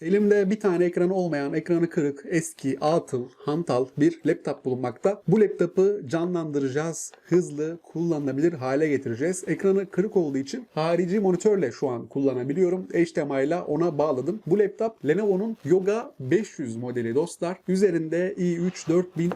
Elimde bir tane ekranı olmayan, ekranı kırık, eski, atıl, hantal bir laptop bulunmakta. Bu laptopu canlandıracağız, hızlı, kullanılabilir hale getireceğiz. Ekranı kırık olduğu için harici monitörle şu an kullanabiliyorum. HDMI ile ona bağladım. Bu laptop Lenovo'nun Yoga 500 modeli dostlar. Üzerinde i3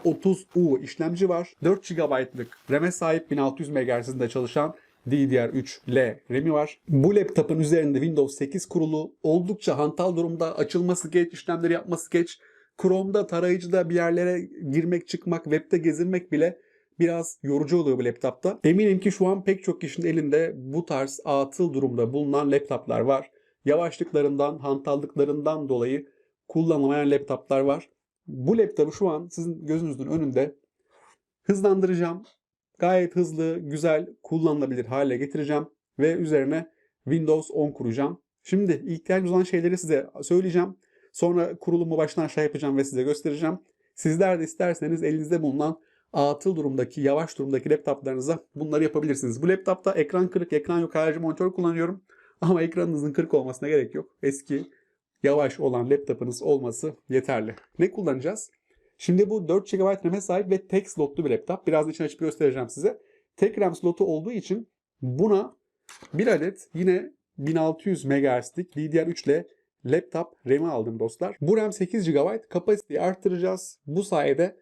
4030U işlemci var. 4 GB'lık RAM'e sahip 1600 MHz'de çalışan DDR3L RAM'i var. Bu laptopun üzerinde Windows 8 kurulu. Oldukça hantal durumda. Açılması geç, işlemleri yapması geç. Chrome'da, tarayıcıda bir yerlere girmek, çıkmak, webde gezinmek bile biraz yorucu oluyor bu laptopta. Eminim ki şu an pek çok kişinin elinde bu tarz atıl durumda bulunan laptoplar var. Yavaşlıklarından, hantallıklarından dolayı kullanılmayan laptoplar var. Bu laptopu şu an sizin gözünüzün önünde hızlandıracağım gayet hızlı, güzel, kullanılabilir hale getireceğim ve üzerine Windows 10 kuracağım. Şimdi ihtiyacınız olan şeyleri size söyleyeceğim. Sonra kurulumu baştan aşağı yapacağım ve size göstereceğim. Sizler de isterseniz elinizde bulunan atıl durumdaki, yavaş durumdaki laptoplarınıza bunları yapabilirsiniz. Bu laptopta ekran kırık, ekran yok, harici monitör kullanıyorum. Ama ekranınızın kırık olmasına gerek yok. Eski, yavaş olan laptopunuz olması yeterli. Ne kullanacağız? Şimdi bu 4 GB RAM'e sahip ve tek slotlu bir laptop. Biraz içini açıp göstereceğim size. Tek RAM slotu olduğu için buna bir adet yine 1600 MHz'lik DDR3 ile laptop RAM'i aldım dostlar. Bu RAM 8 GB. Kapasiteyi arttıracağız. Bu sayede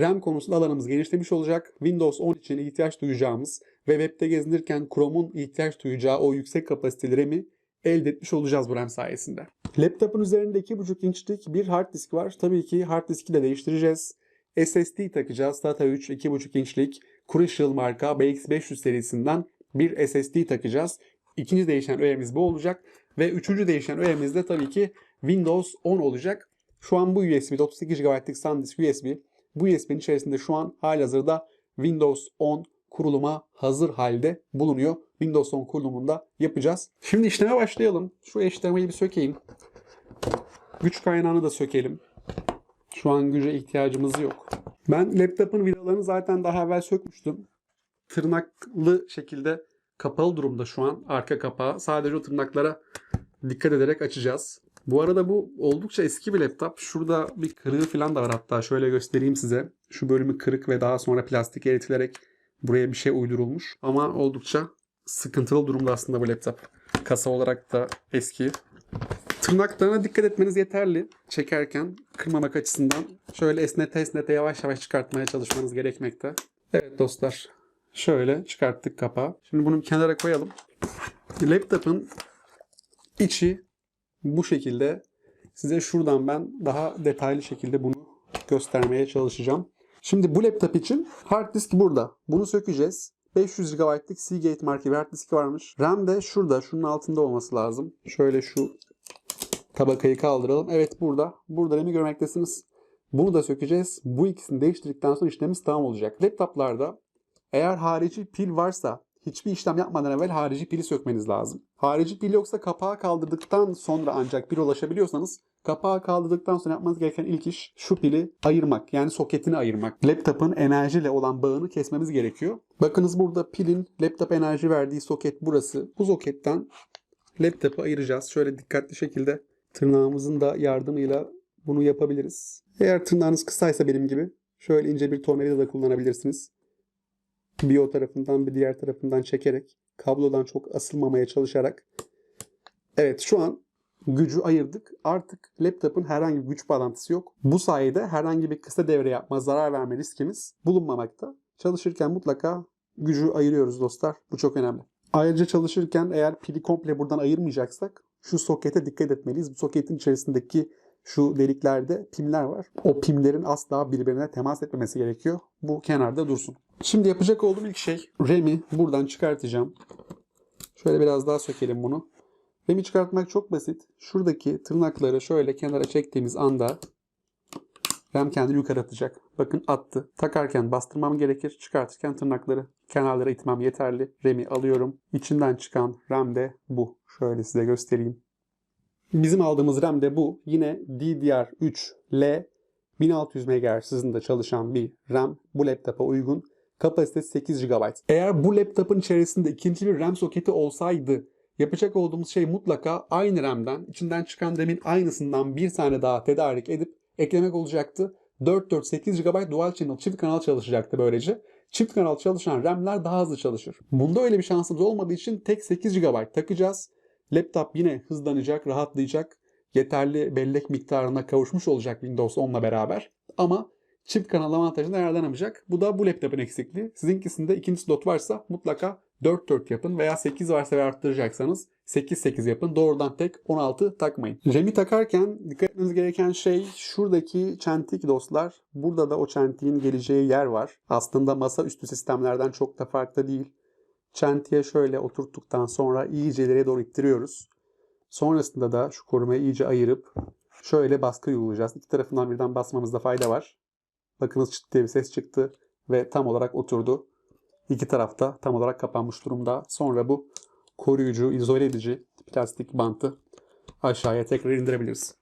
RAM konusunda alanımız genişlemiş olacak. Windows 10 için ihtiyaç duyacağımız ve webde gezinirken Chrome'un ihtiyaç duyacağı o yüksek kapasiteli RAM'i elde etmiş olacağız bu RAM sayesinde. Laptopun üzerinde 2.5 inçlik bir hard disk var. Tabii ki hard diski de değiştireceğiz. SSD takacağız. SATA 3 2.5 inçlik Crucial marka BX500 serisinden bir SSD takacağız. İkinci değişen öğemiz bu olacak. Ve üçüncü değişen öğemiz de tabii ki Windows 10 olacak. Şu an bu USB 38 GB'lık SanDisk USB. Bu USB'nin içerisinde şu an halihazırda Windows 10 kuruluma hazır halde bulunuyor. Windows 10 kurulumunda yapacağız. Şimdi işleme başlayalım. Şu HDMI'yi bir sökeyim. Güç kaynağını da sökelim. Şu an güce ihtiyacımız yok. Ben laptopun vidalarını zaten daha evvel sökmüştüm. Tırnaklı şekilde kapalı durumda şu an arka kapağı. Sadece o tırnaklara dikkat ederek açacağız. Bu arada bu oldukça eski bir laptop. Şurada bir kırığı falan da var hatta. Şöyle göstereyim size. Şu bölümü kırık ve daha sonra plastik eritilerek buraya bir şey uydurulmuş. Ama oldukça sıkıntılı durumda aslında bu laptop. Kasa olarak da eski. Tırnaklarına dikkat etmeniz yeterli. Çekerken kırmamak açısından şöyle esnete esnete yavaş yavaş çıkartmaya çalışmanız gerekmekte. Evet dostlar. Şöyle çıkarttık kapağı. Şimdi bunu kenara koyalım. Laptopun içi bu şekilde. Size şuradan ben daha detaylı şekilde bunu göstermeye çalışacağım. Şimdi bu laptop için hard disk burada. Bunu sökeceğiz. 500 GB'lık Seagate marka bir hard diski varmış. RAM de şurada, şunun altında olması lazım. Şöyle şu tabakayı kaldıralım. Evet burada. Burada RAM'i görmektesiniz. Bunu da sökeceğiz. Bu ikisini değiştirdikten sonra işlemimiz tamam olacak. Laptoplarda eğer harici pil varsa hiçbir işlem yapmadan evvel harici pili sökmeniz lazım. Harici pil yoksa kapağı kaldırdıktan sonra ancak pil ulaşabiliyorsanız kapağı kaldırdıktan sonra yapmanız gereken ilk iş şu pili ayırmak. Yani soketini ayırmak. Laptopun enerjiyle olan bağını kesmemiz gerekiyor. Bakınız burada pilin laptop enerji verdiği soket burası. Bu soketten laptopu ayıracağız. Şöyle dikkatli şekilde tırnağımızın da yardımıyla bunu yapabiliriz. Eğer tırnağınız kısaysa benim gibi şöyle ince bir tornavida da kullanabilirsiniz. Bir o tarafından bir diğer tarafından çekerek kablodan çok asılmamaya çalışarak Evet şu an gücü ayırdık. Artık laptopun herhangi bir güç bağlantısı yok. Bu sayede herhangi bir kısa devre yapma, zarar verme riskimiz bulunmamakta. Çalışırken mutlaka gücü ayırıyoruz dostlar. Bu çok önemli. Ayrıca çalışırken eğer pili komple buradan ayırmayacaksak şu sokete dikkat etmeliyiz. Bu soketin içerisindeki şu deliklerde pimler var. O pimlerin asla birbirine temas etmemesi gerekiyor. Bu kenarda dursun. Şimdi yapacak olduğum ilk şey RAM'i buradan çıkartacağım. Şöyle biraz daha sökelim bunu. RAM'i çıkartmak çok basit. Şuradaki tırnakları şöyle kenara çektiğimiz anda RAM kendini yukarı atacak. Bakın attı. Takarken bastırmam gerekir. Çıkartırken tırnakları kenarlara itmem yeterli. RAM'i alıyorum. İçinden çıkan RAM de bu. Şöyle size göstereyim. Bizim aldığımız RAM de bu. Yine DDR3L 1600 MHz hızında çalışan bir RAM. Bu laptopa uygun. Kapasitesi 8 GB. Eğer bu laptopun içerisinde ikinci bir RAM soketi olsaydı yapacak olduğumuz şey mutlaka aynı RAM'den, içinden çıkan RAM'in aynısından bir tane daha tedarik edip eklemek olacaktı. 448 GB Dual Channel çift kanal çalışacaktı böylece. Çift kanal çalışan RAM'ler daha hızlı çalışır. Bunda öyle bir şansımız olmadığı için tek 8 GB takacağız. Laptop yine hızlanacak, rahatlayacak. Yeterli bellek miktarına kavuşmuş olacak Windows 10'la beraber. Ama çift kanal avantajını yararlanamayacak. Bu da bu laptopun eksikliği. Sizinkisinde ikinci slot varsa mutlaka 4-4 yapın veya 8 varsa ve arttıracaksanız 8-8 yapın. Doğrudan tek 16 takmayın. RAM'i takarken dikkat etmeniz gereken şey şuradaki çentik dostlar. Burada da o çentiğin geleceği yer var. Aslında masaüstü sistemlerden çok da farklı değil. Çentiğe şöyle oturttuktan sonra iyice ileriye doğru ittiriyoruz. Sonrasında da şu korumayı iyice ayırıp şöyle baskı uygulayacağız. İki tarafından birden basmamızda fayda var. Bakınız çıt diye bir ses çıktı ve tam olarak oturdu. İki tarafta tam olarak kapanmış durumda. Sonra bu koruyucu, izole edici plastik bantı aşağıya tekrar indirebiliriz.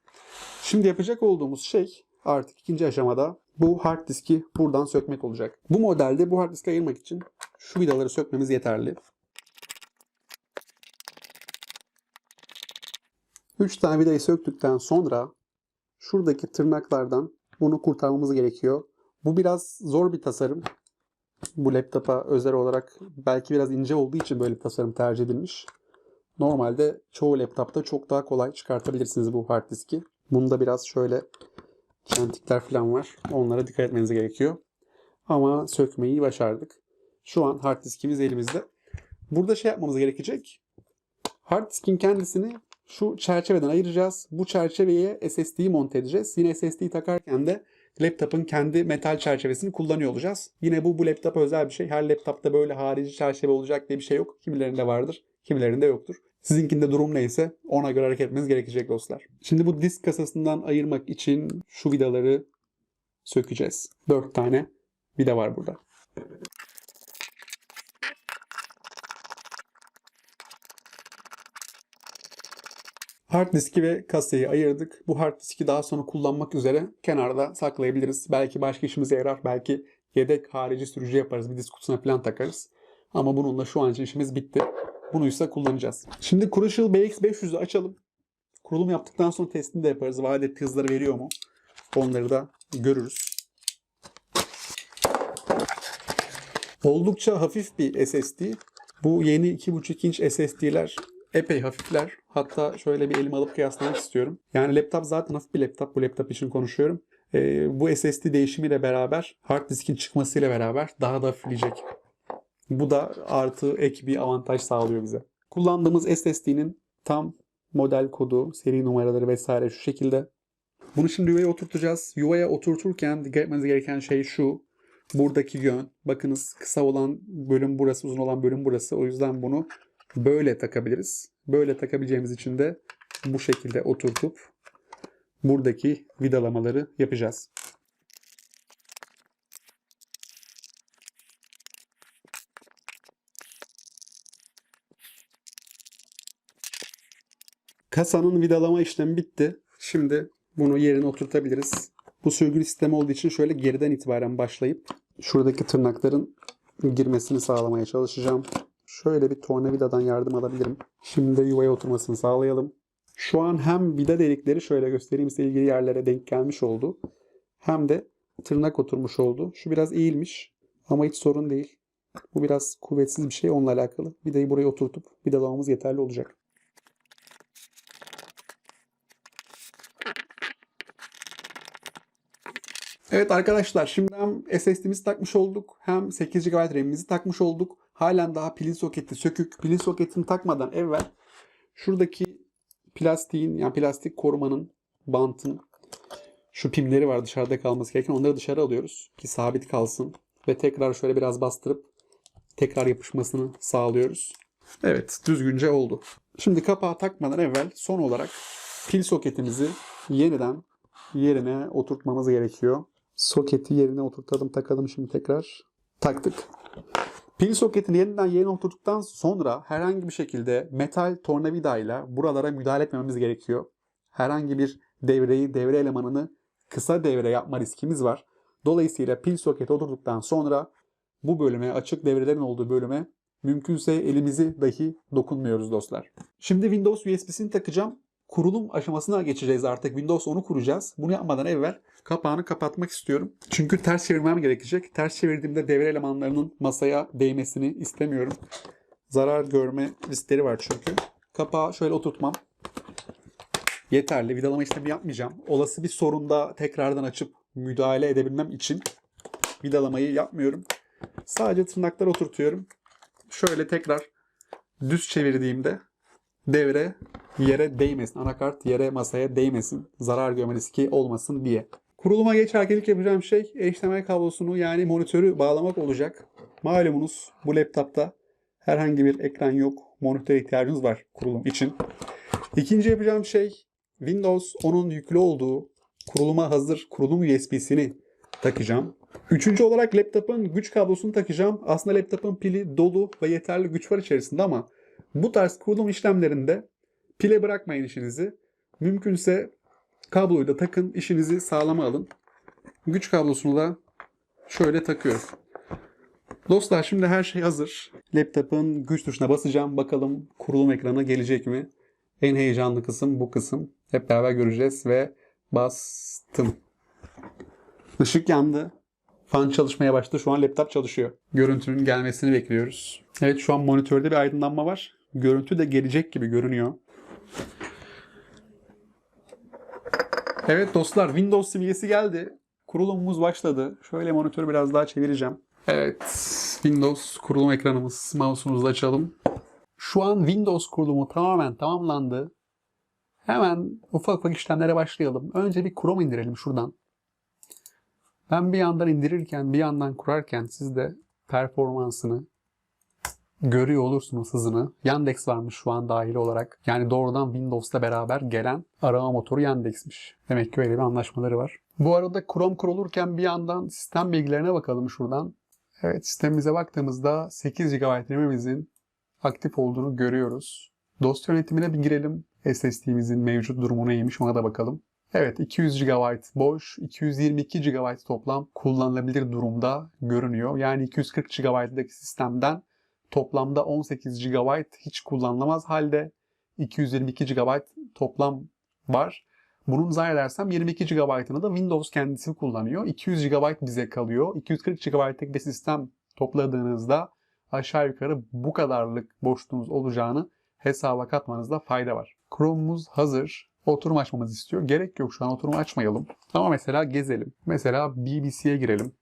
Şimdi yapacak olduğumuz şey artık ikinci aşamada bu hard diski buradan sökmek olacak. Bu modelde bu hard diski ayırmak için şu vidaları sökmemiz yeterli. 3 tane vidayı söktükten sonra şuradaki tırnaklardan bunu kurtarmamız gerekiyor. Bu biraz zor bir tasarım. Bu laptopa özel olarak belki biraz ince olduğu için böyle bir tasarım tercih edilmiş. Normalde çoğu laptopta çok daha kolay çıkartabilirsiniz bu hard diski. Bunda biraz şöyle çentikler falan var. Onlara dikkat etmeniz gerekiyor. Ama sökmeyi başardık. Şu an hard diskimiz elimizde. Burada şey yapmamız gerekecek. Hard diskin kendisini şu çerçeveden ayıracağız. Bu çerçeveye SSD'yi monte edeceğiz. Yine SSD'yi takarken de laptopun kendi metal çerçevesini kullanıyor olacağız. Yine bu bu laptopa özel bir şey. Her laptopta böyle harici çerçeve olacak diye bir şey yok. Kimilerinde vardır, kimilerinde yoktur. Sizinkinde durum neyse ona göre hareket etmeniz gerekecek dostlar. Şimdi bu disk kasasından ayırmak için şu vidaları sökeceğiz. 4 tane vida var burada. Hard diski ve kasayı ayırdık. Bu hard diski daha sonra kullanmak üzere kenarda saklayabiliriz. Belki başka işimize yarar. Belki yedek harici sürücü yaparız. Bir disk kutusuna falan takarız. Ama bununla şu an için işimiz bitti. Bunu ise kullanacağız. Şimdi Crucial BX500'ü açalım. Kurulum yaptıktan sonra testini de yaparız. Vaat ettiği hızları veriyor mu? Onları da görürüz. Oldukça hafif bir SSD. Bu yeni 2.5 inç SSD'ler epey hafifler. Hatta şöyle bir elime alıp kıyaslamak istiyorum. Yani laptop zaten hafif bir laptop. Bu laptop için konuşuyorum. Ee, bu SSD değişimiyle beraber hard diskin çıkmasıyla beraber daha da hafifleyecek. Bu da artı ek bir avantaj sağlıyor bize. Kullandığımız SSD'nin tam model kodu, seri numaraları vesaire şu şekilde. Bunu şimdi yuvaya oturtacağız. Yuvaya oturturken dikkat etmeniz gereken şey şu. Buradaki yön. Bakınız kısa olan bölüm burası, uzun olan bölüm burası. O yüzden bunu böyle takabiliriz. Böyle takabileceğimiz için de bu şekilde oturtup buradaki vidalamaları yapacağız. Kasanın vidalama işlemi bitti. Şimdi bunu yerine oturtabiliriz. Bu sürgülü sistemi olduğu için şöyle geriden itibaren başlayıp şuradaki tırnakların girmesini sağlamaya çalışacağım. Şöyle bir tornavidadan yardım alabilirim. Şimdi de yuvaya oturmasını sağlayalım. Şu an hem vida delikleri şöyle göstereyim size ilgili yerlere denk gelmiş oldu. Hem de tırnak oturmuş oldu. Şu biraz eğilmiş ama hiç sorun değil. Bu biraz kuvvetsiz bir şey onunla alakalı. Vidayı buraya oturtup vidalamamız yeterli olacak. Evet arkadaşlar şimdi hem SSD'mizi takmış olduk hem 8 GB RAM'imizi takmış olduk. Halen daha pilin soketi sökük. Pilin soketini takmadan evvel şuradaki plastiğin yani plastik korumanın bantın şu pimleri var dışarıda kalması gereken onları dışarı alıyoruz ki sabit kalsın ve tekrar şöyle biraz bastırıp tekrar yapışmasını sağlıyoruz. Evet düzgünce oldu. Şimdi kapağı takmadan evvel son olarak pil soketimizi yeniden yerine oturtmamız gerekiyor. Soketi yerine oturtalım takalım şimdi tekrar. Taktık. Pil soketini yeniden yerine oturduktan sonra herhangi bir şekilde metal tornavidayla buralara müdahale etmememiz gerekiyor. Herhangi bir devreyi, devre elemanını kısa devre yapma riskimiz var. Dolayısıyla pil soketi oturduktan sonra bu bölüme, açık devrelerin olduğu bölüme Mümkünse elimizi dahi dokunmuyoruz dostlar. Şimdi Windows USB'sini takacağım. Kurulum aşamasına geçeceğiz artık. Windows 10'u kuracağız. Bunu yapmadan evvel kapağını kapatmak istiyorum. Çünkü ters çevirmem gerekecek. Ters çevirdiğimde devre elemanlarının masaya değmesini istemiyorum. Zarar görme riskleri var çünkü. Kapağı şöyle oturtmam yeterli. Vidalama işlemi yapmayacağım. Olası bir sorunda tekrardan açıp müdahale edebilmem için vidalamayı yapmıyorum. Sadece tırnakları oturtuyorum. Şöyle tekrar düz çevirdiğimde devre yere değmesin. Anakart yere masaya değmesin. Zarar görme riski olmasın diye. Kuruluma geçerken ilk yapacağım şey HDMI kablosunu yani monitörü bağlamak olacak. Malumunuz bu laptopta herhangi bir ekran yok. Monitöre ihtiyacınız var kurulum için. İkinci yapacağım şey Windows 10'un yüklü olduğu kuruluma hazır kurulum USB'sini takacağım. Üçüncü olarak laptopun güç kablosunu takacağım. Aslında laptopun pili dolu ve yeterli güç var içerisinde ama bu tarz kurulum işlemlerinde pile bırakmayın işinizi. Mümkünse kabloyu da takın, işinizi sağlama alın. Güç kablosunu da şöyle takıyoruz. Dostlar şimdi her şey hazır. Laptopun güç tuşuna basacağım. Bakalım kurulum ekranı gelecek mi? En heyecanlı kısım bu kısım. Hep beraber göreceğiz ve bastım. Işık yandı. Fan çalışmaya başladı. Şu an laptop çalışıyor. Görüntünün gelmesini bekliyoruz. Evet şu an monitörde bir aydınlanma var. Görüntü de gelecek gibi görünüyor. Evet dostlar Windows simgesi geldi. Kurulumumuz başladı. Şöyle monitörü biraz daha çevireceğim. Evet Windows kurulum ekranımız. Mouse'umuzu açalım. Şu an Windows kurulumu tamamen tamamlandı. Hemen ufak ufak işlemlere başlayalım. Önce bir Chrome indirelim şuradan. Ben bir yandan indirirken bir yandan kurarken siz de performansını görüyor olursunuz hızını. Yandex varmış şu an dahil olarak. Yani doğrudan Windows'la beraber gelen arama motoru Yandex'miş. Demek ki öyle bir anlaşmaları var. Bu arada Chrome kurulurken bir yandan sistem bilgilerine bakalım şuradan. Evet sistemimize baktığımızda 8 GB RAM'imizin aktif olduğunu görüyoruz. Dosya yönetimine bir girelim. SSD'mizin mevcut durumu neymiş ona da bakalım. Evet 200 GB boş, 222 GB toplam kullanılabilir durumda görünüyor. Yani 240 GB'daki sistemden toplamda 18 GB hiç kullanılamaz halde 222 GB toplam var. Bunun zannedersem 22 GB'ını da Windows kendisi kullanıyor. 200 GB bize kalıyor. 240 GB'lık bir sistem topladığınızda aşağı yukarı bu kadarlık boşluğunuz olacağını hesaba katmanızda fayda var. Chrome'umuz hazır. Oturum açmamızı istiyor. Gerek yok şu an oturumu açmayalım. Ama mesela gezelim. Mesela BBC'ye girelim.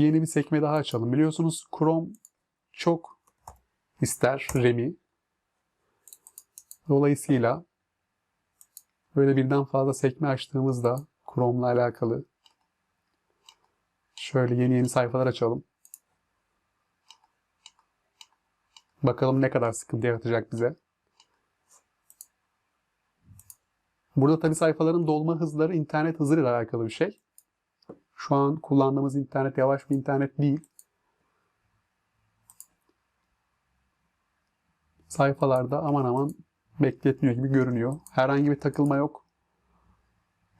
Yeni bir sekme daha açalım. Biliyorsunuz Chrome çok ister RAM'i. Dolayısıyla böyle birden fazla sekme açtığımızda Chrome'la alakalı şöyle yeni yeni sayfalar açalım. Bakalım ne kadar sıkıntı yaratacak bize. Burada tabi sayfaların dolma hızları internet hızıyla alakalı bir şey. Şu an kullandığımız internet yavaş bir internet değil. Sayfalarda aman aman bekletmiyor gibi görünüyor. Herhangi bir takılma yok.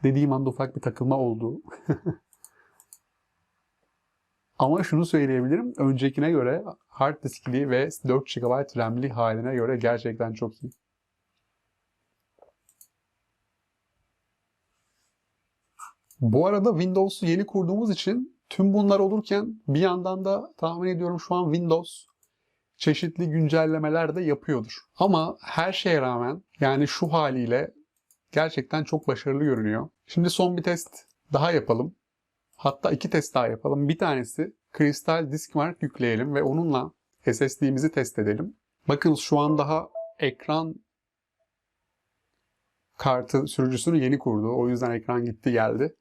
Dediğim anda ufak bir takılma oldu. Ama şunu söyleyebilirim. Öncekine göre hard diskli ve 4 GB RAM'li haline göre gerçekten çok iyi. Bu arada Windows'u yeni kurduğumuz için tüm bunlar olurken bir yandan da tahmin ediyorum şu an Windows çeşitli güncellemeler de yapıyordur. Ama her şeye rağmen yani şu haliyle gerçekten çok başarılı görünüyor. Şimdi son bir test daha yapalım. Hatta iki test daha yapalım. Bir tanesi Crystal Disk Mark yükleyelim ve onunla SSD'mizi test edelim. Bakın şu an daha ekran kartı sürücüsünü yeni kurdu. O yüzden ekran gitti geldi.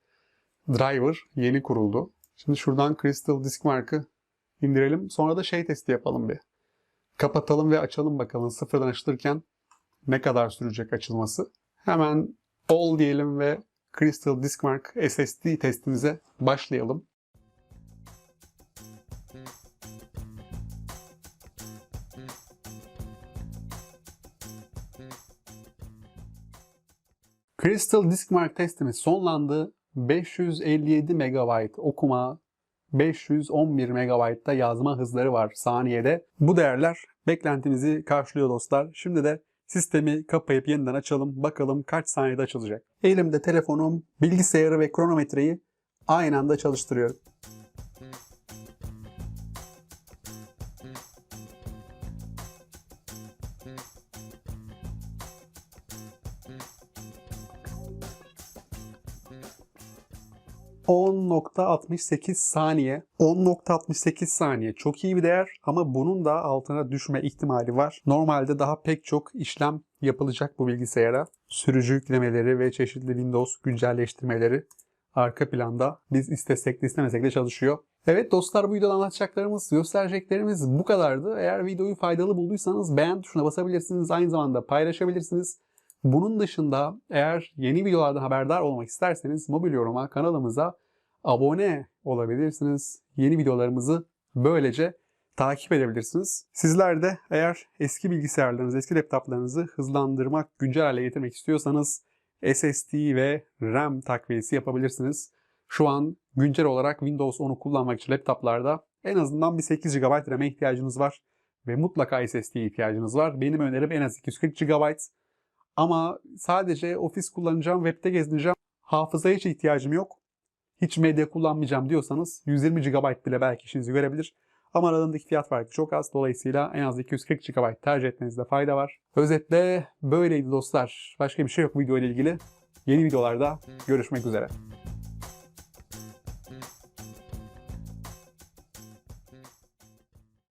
Driver yeni kuruldu. Şimdi şuradan Crystal Disk Mark'ı indirelim. Sonra da şey testi yapalım bir. Kapatalım ve açalım bakalım sıfırdan açılırken ne kadar sürecek açılması. Hemen all diyelim ve Crystal Disk Mark SSD testimize başlayalım. Crystal Disk Mark testimiz sonlandı 557 MB okuma, 511 MB'da yazma hızları var saniyede. Bu değerler beklentimizi karşılıyor dostlar. Şimdi de sistemi kapayıp yeniden açalım. Bakalım kaç saniyede açılacak. Elimde telefonum, bilgisayarı ve kronometreyi aynı anda çalıştırıyorum. ...10.68 saniye. 10.68 saniye çok iyi bir değer ama bunun da altına düşme ihtimali var. Normalde daha pek çok işlem yapılacak bu bilgisayara. Sürücü yüklemeleri ve çeşitli Windows güncelleştirmeleri arka planda biz istesek de istemesek de çalışıyor. Evet dostlar bu videoda anlatacaklarımız, göstereceklerimiz bu kadardı. Eğer videoyu faydalı bulduysanız beğen tuşuna basabilirsiniz. Aynı zamanda paylaşabilirsiniz. Bunun dışında eğer yeni videolardan haberdar olmak isterseniz mobil yoruma kanalımıza abone olabilirsiniz. Yeni videolarımızı böylece takip edebilirsiniz. Sizler de eğer eski bilgisayarlarınızı, eski laptoplarınızı hızlandırmak, güncel hale getirmek istiyorsanız SSD ve RAM takviyesi yapabilirsiniz. Şu an güncel olarak Windows 10'u kullanmak için laptoplarda en azından bir 8 GB RAM'e ihtiyacınız var ve mutlaka SSD'ye ihtiyacınız var. Benim önerim en az 240 GB. Ama sadece ofis kullanacağım, webde gezineceğim, hafızaya hiç ihtiyacım yok. Hiç medya kullanmayacağım diyorsanız 120 GB bile belki işinizi görebilir. Ama aralarındaki fiyat farkı çok az. Dolayısıyla en az 240 GB tercih etmenizde fayda var. Özetle böyleydi dostlar. Başka bir şey yok video ile ilgili. Yeni videolarda görüşmek üzere.